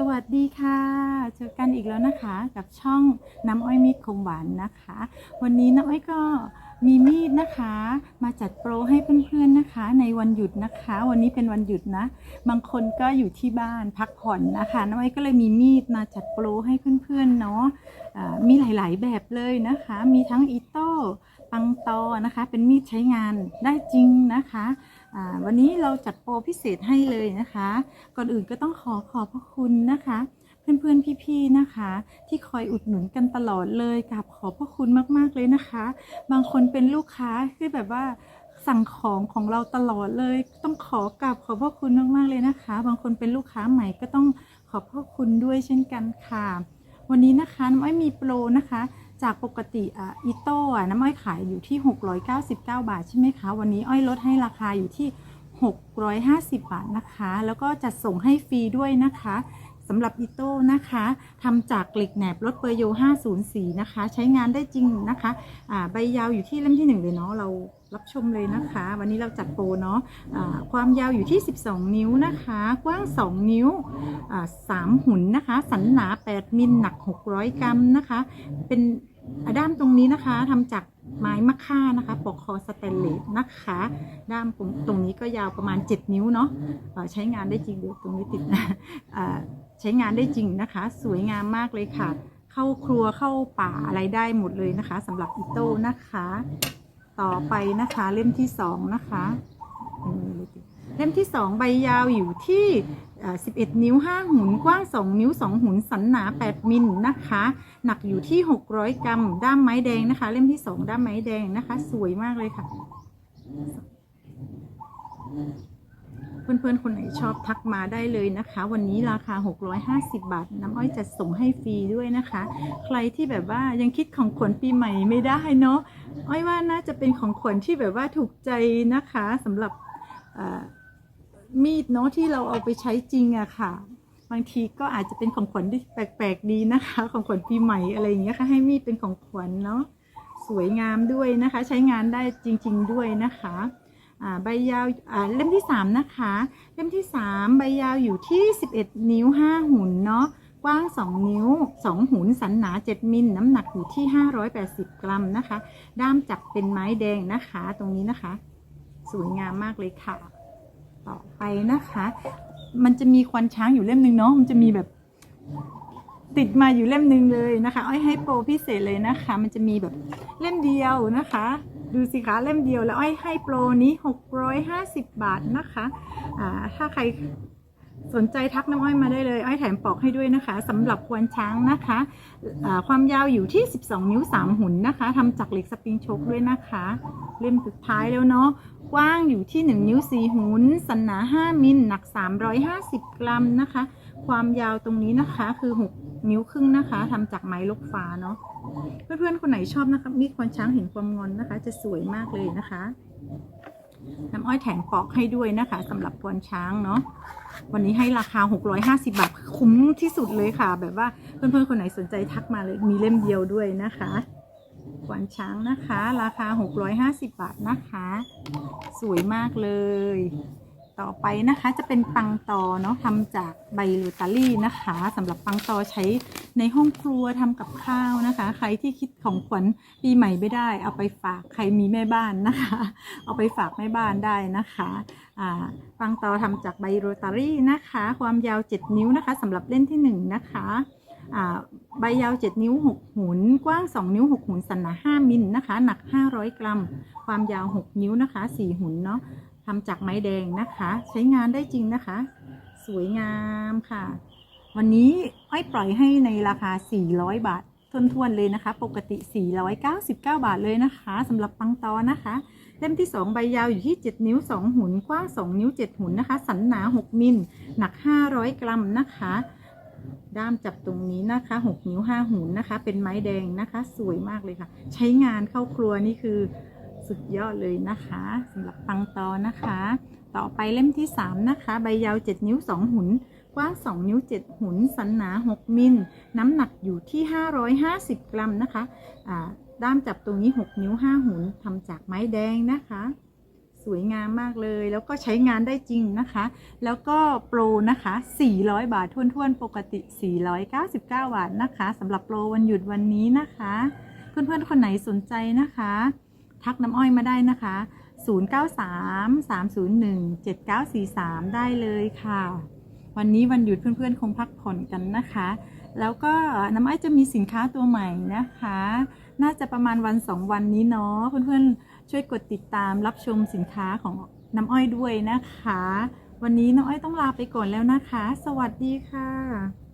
สวัสดีค่ะ เจอกันอีกแล้วนะคะกับช่องน้ำอ้อยมีดคมหวานนะคะ วันนี้น้ำอ้อยก็มีมีดนะคะ มาจัดโปรให้เพื่อนๆนะคะ ในวันหยุดนะคะ วันนี้เป็นวันหยุดนะ บางคนก็อยู่ที่บ้านพักผ่อนนะคะน้ำอ้อยก็เลยมีมีดมาจัดโปรให้เพื่อนๆเนาะมีหลายๆแบบเลยนะคะ มีทั้งอีโต้ ปังตอนะคะ เป็นมีดใช้งานได้จริงนะคะวันนี้เราจัดโปรพิเศษให้เลยนะคะ ก่อนอื่นก็ต้องขอขอบพระคุณนะคะ เพื่อนๆพี่ๆนะคะ ที่คอยอุดหนุนกันตลอดเลยกับขอบพระคุณมากๆเลยนะคะ บางคนเป็นลูกค้าที่แบบว่าสั่งของของเราตลอดเลยต้องขอกราบขอบพระคุณมากๆเลยนะคะ บางคนเป็นลูกค้าใหม่ก็ต้องขอบพระคุณด้วยเช่นกันค่ะ วันนี้นะคะน้ำอ้อยมีโปรนะคะ จากปกติอะอีโต้อะน้ำอ้อยขายอยู่ที่ 699 บาทใช่ไหมคะ วันนี้อ้อยลดให้ราคาอยู่ที่ 650 บาทนะคะ แล้วก็จัดส่งให้ฟรีด้วยนะคะ สำหรับอีโต้นะคะทำจากเหล็กแหนบรถเปอร์โย 504 นะคะ ใช้งานได้จริงนะคะอ่าใบยาวอยู่ที่เล่มที่ 1 เลยเนาะเรารับชมเลยนะคะ วันนี้เราจัดโปรเนาะอ่าความยาวอยู่ที่ 12 นิ้วนะคะ กว้าง 2 นิ้วอ่า3หุ่นนะคะ สันหนา 8 มิลหนัก 600 กรัมนะคะ เป็นอ่าด้ามตรงนี้นะคะทำจาก ไม้มะค่านะคะปอกคอสแตนเลสนะคะ ด้ามตรงตรงนี้ก็ยาวประมาณ 7 นิ้วเนาะใช้งานได้จริงเดี๋ยวตรงนี้ติดนะใช้งานได้จริงนะคะ สวยงามมากเลยค่ะ เข้าครัวเข้าป่าอะไรได้หมดเลยนะคะสำหรับอีโต้นะคะ ต่อไปนะคะเล่มที่สองนะคะเล่มที่สองใบยาวอยู่ที่11 นิ้ว 5 หุนกว้าง 2 นิ้ว 2 หุนสันหนา 8 มิลนะคะ หนักอยู่ที่ 600 กรัม ด้ามไม้แดงนะคะ เล่มที่ 2 ด้ามไม้แดงนะคะ สวยมากเลยค่ะ เพื่อนๆ คนไหนชอบทักมาได้เลยนะคะ วันนี้ราคา 650 บาท น้ำอ้อยจะส่งให้ฟรีด้วยนะคะ ใครที่แบบว่ายังคิดของขวัญปีใหม่ไม่ได้เนาะ อ้อยว่าน่าจะเป็นของขวัญที่แบบว่าถูกใจนะคะสำหรับ มีดเนาะที่เราเอาไปใช้จริงอะค่ะ บางทีก็อาจจะเป็นของขวัญที่แปลกๆดีนะคะ ของขวัญปีใหม่อะไรอย่างเงี้ยค่ะ ให้มีดเป็นของขวัญเนาะสวยงามด้วยนะคะ ใช้งานได้จริง ๆด้วยนะคะอ่าใบยาวอ่าเล่มที่ 3 นะคะ เล่มที่ 3 ใบยาวอยู่ที่ 11 นิ้ว 5 หุ่นเนาะกว้าง 2 นิ้ว 2 หุนสันหนา 7 มิลน้ำหนักอยู่ที่ 580 กรัมนะคะ ด้ามจับเป็นไม้แดงนะคะ ตรงนี้นะคะ สวยงามมากเลยค่ะ ต่อไปนะคะ มันจะมีควันช้างอยู่เล่มหนึ่งเนาะมันจะมีแบบติดมาอยู่เล่มหนึ่งเลยนะคะอ้อยให้โปรพิเศษเลยนะคะ มันจะมีแบบเล่มเดียวนะคะ ดูสิคะเล่มเดียวแล้วอ้อยให้โปรนี้ 650 บาทนะคะอ่าถ้าใคร สนใจทักน้ำอ้อยมาได้เลย อ้อยแถมปอกให้ด้วยนะคะสำหรับควนช้างนะคะอ่าความยาวอยู่ที่ 12 นิ้ว 3 หุ่นนะคะทำจากเหล็กสปริงโชคด้วยนะคะ เล่มสุดท้ายแล้วเนาะกว้างอยู่ที่ 1 นิ้ว 4 หุนสันหนา 5 มิลหนัก 350 กรัมนะคะ ความยาวตรงนี้นะคะคือ 6 นิ้วครึ่งนะคะทำจากไม้ลกฟ้าเนาะเพื่อนๆคนไหนชอบนะคะมีควานช้างเห็นความงอนนะคะ จะสวยมากเลยนะคะ น้ำอ้อยแถมปอกให้ด้วยนะคะสำหรับควนช้างเนาะวันนี้ให้ราคา 650 บาท คุ้มที่สุดเลยค่ะ แบบว่าเพื่อนๆ คนไหนสนใจทักมาเลย มีเล่มเดียวด้วยนะคะควนช้างนะคะ ราคา 650 บาทนะคะ สวยมากเลย ต่อไปนะคะจะเป็นปังตอเนาะทำจากใบโรตารี่นะคะสำหรับปังตอใช้ในห้องครัวทำกับข้าวนะคะ ใครที่คิดของขวัญปีใหม่ไม่ได้ เอาไปฝากใครมีแม่บ้านนะคะ เอาไปฝากแม่บ้านได้นะคะปังตอทำจากใบโรตารี่นะคะ ความยาว 7 นิ้วนะคะสำหรับเล่นที่ 1 นะคะอ่าใบยาว 7 นิ้ว 6 หุน กว้าง 2 นิ้ว 6 หุนสันหนา 5 มิลนะคะ หนัก 500 กรัม ความยาว 6 นิ้วนะคะ 4 หุนเนาะ ทำจากไม้แดงนะคะ ใช้งานได้จริงนะคะ สวยงามค่ะ วันนี้อ้อยปล่อยให้ในราคา 400 บาททวนๆเลยนะคะ ปกติ 499 บาทเลยนะคะสำหรับปังตอนะคะ เล่มที่ 2 ใบยาวอยู่ที่ 7 นิ้ว 2 หุนกว้าง 2 นิ้ว 7 หุนนะคะ สันหนา 6 มิล หนัก 500 กรัมนะคะ ด้ามจับตรงนี้นะคะ 6 นิ้ว 5 หุนนะคะ เป็นไม้แดงนะคะ สวยมากเลยค่ะ ใช้งานเข้าครัวนี่คือ สุดยอดเลยนะคะสำหรับปังตอนะคะ ต่อไปเล่มที่ 3 นะคะ ใบยาว 7 นิ้ว 2 หุนกว้าง 2 นิ้ว 7 หุน สันหนา 6 มิล น้ำหนักอยู่ที่ 550 กรัมนะคะด้ามจับตรงนี้ 6 นิ้ว 5 หุนทำจากไม้แดงนะคะสสวยงามมากเลย แล้วก็ใช้งานได้จริงนะคะ แล้วก็โปรนะคะ 400 บาททวนๆ ปกติ 499 บาทนะคะสำหรับโปรวันหยุดวันนี้นะคะ เพื่อนๆ คนไหนสนใจนะคะ ทักน้ำอ้อยมาได้นะคะ 0933017943 ได้เลยค่ะ วันนี้วันหยุดเพื่อนๆ คงพักผ่อนกันนะคะ แล้วก็น้ำอ้อยจะมีสินค้าตัวใหม่นะคะ น่าจะประมาณวันสองวันนี้เนาะเพื่อนๆ ช่วยกดติดตามรับชมสินค้าของน้ำอ้อยด้วยนะคะ วันนี้น้ำอ้อยต้องลาไปก่อนแล้วนะคะ สวัสดีค่ะ